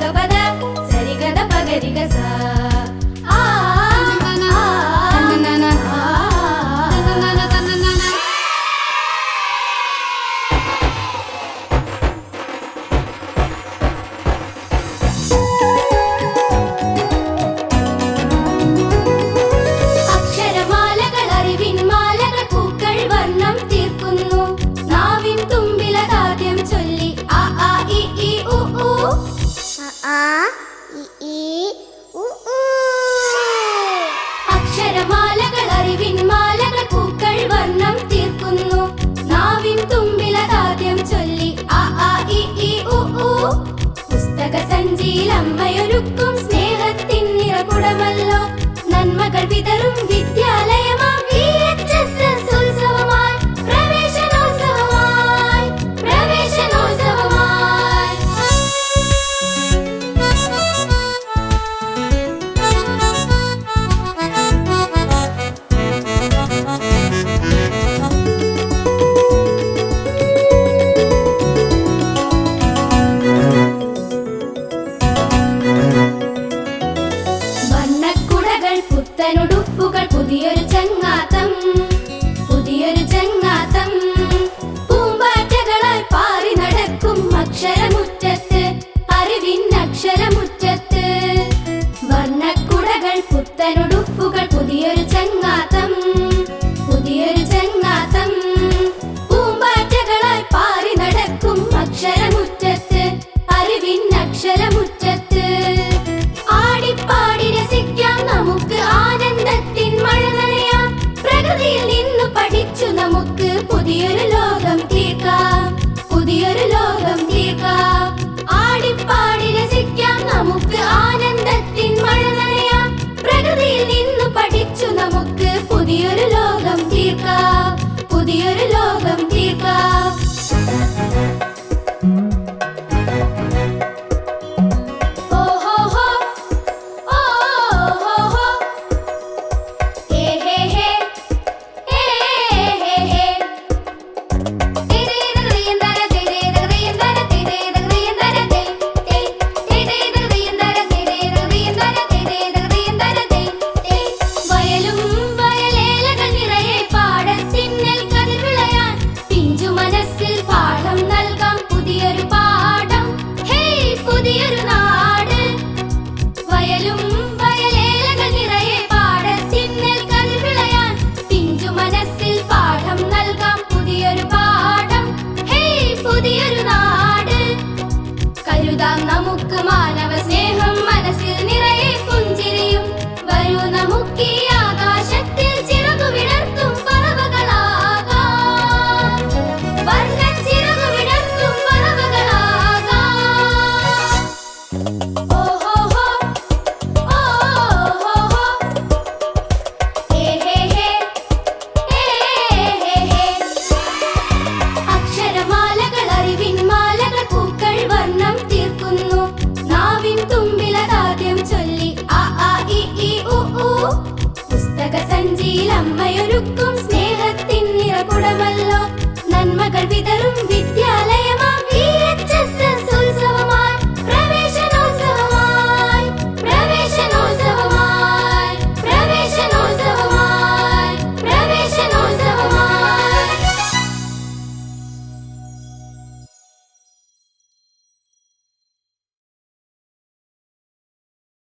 da ba അമ്മയൊരുക്കും സ്നേഹത്തിൻ നിറകുടമല്ലോ. നന്മകൾ വിതറും വിദ്യാലയമാം പുതിയൊരു ചങ്ങാത്തം പുതിയൊരു ചങ്ങാത്തം. പൂമ്പാറ്റകളായി പാറി നടക്കും അക്ഷരമുറ്റത്ത് അറിവിൻ അക്ഷരമുറ്റത്ത് വർണക്കുടകൾ പുത്തനുടുപ്പുകൾ പുതിയൊരു ചങ്ങാത്തം പുതിയൊരു ചങ്ങാത്തം. പൂമ്പാറ്റകളായി പാറി നടക്കും അക്ഷരമുറ്റത്ത് അറിവിൻ അക്ഷരമുറ്റ you